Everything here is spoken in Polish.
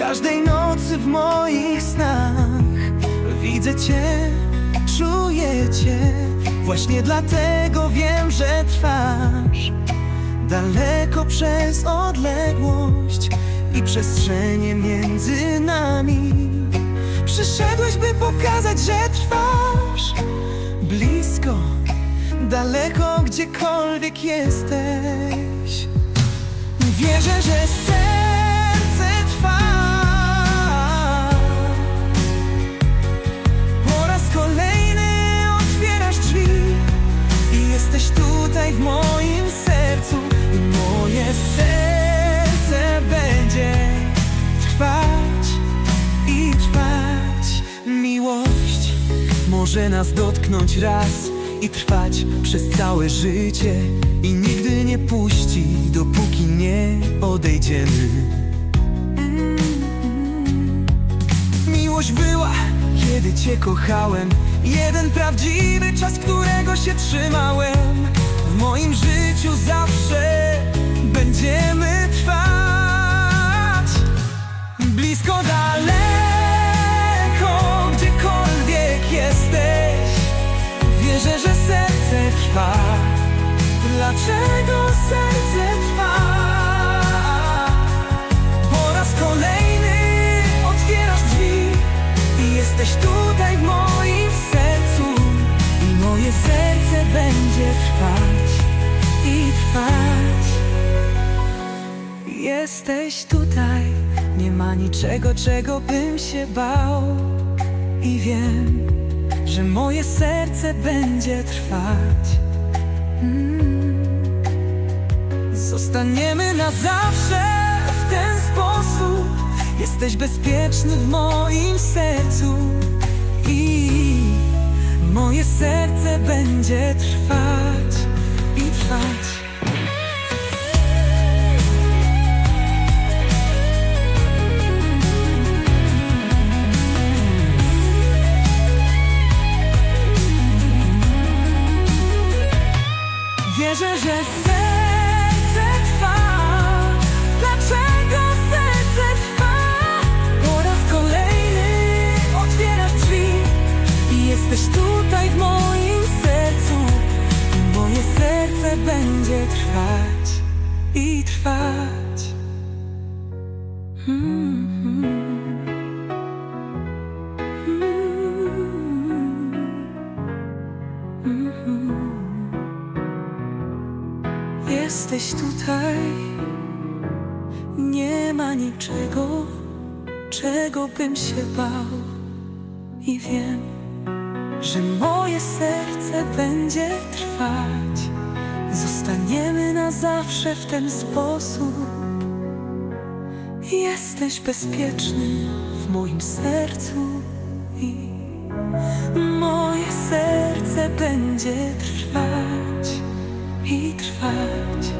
Każdej nocy w moich snach Widzę Cię, czuję Cię. Właśnie dlatego wiem, że trwasz Daleko przez odległość I przestrzenie między nami. Przyszedłeś, by pokazać, że trwasz Blisko, daleko, gdziekolwiek jesteś. Wierzę, że serce może nas dotknąć raz i trwać przez całe życie I nigdy nie puści, dopóki nie odejdziemy. Miłość była, kiedy Cię kochałem. Jeden prawdziwy czas, którego się trzymałem. W moim życiu zawsze Dlaczego serce trwa? Po raz kolejny otwierasz drzwi I jesteś tutaj w moim sercu I moje serce będzie trwać i trwać Jesteś tutaj, nie ma niczego, czego bym się bał I wiem, że moje serce będzie trwać. Zostaniemy na zawsze w ten sposób. Jesteś bezpieczny w moim sercu I moje serce będzie trwać i trwać w moim sercu. Moje serce będzie trwać i trwać. Mm-hmm. Jesteś tutaj, nie ma niczego, czego bym się bał. I wiem, że serce będzie trwać. Zostaniemy na zawsze w ten sposób. Jesteś bezpieczny w moim sercu i moje serce będzie trwać i trwać.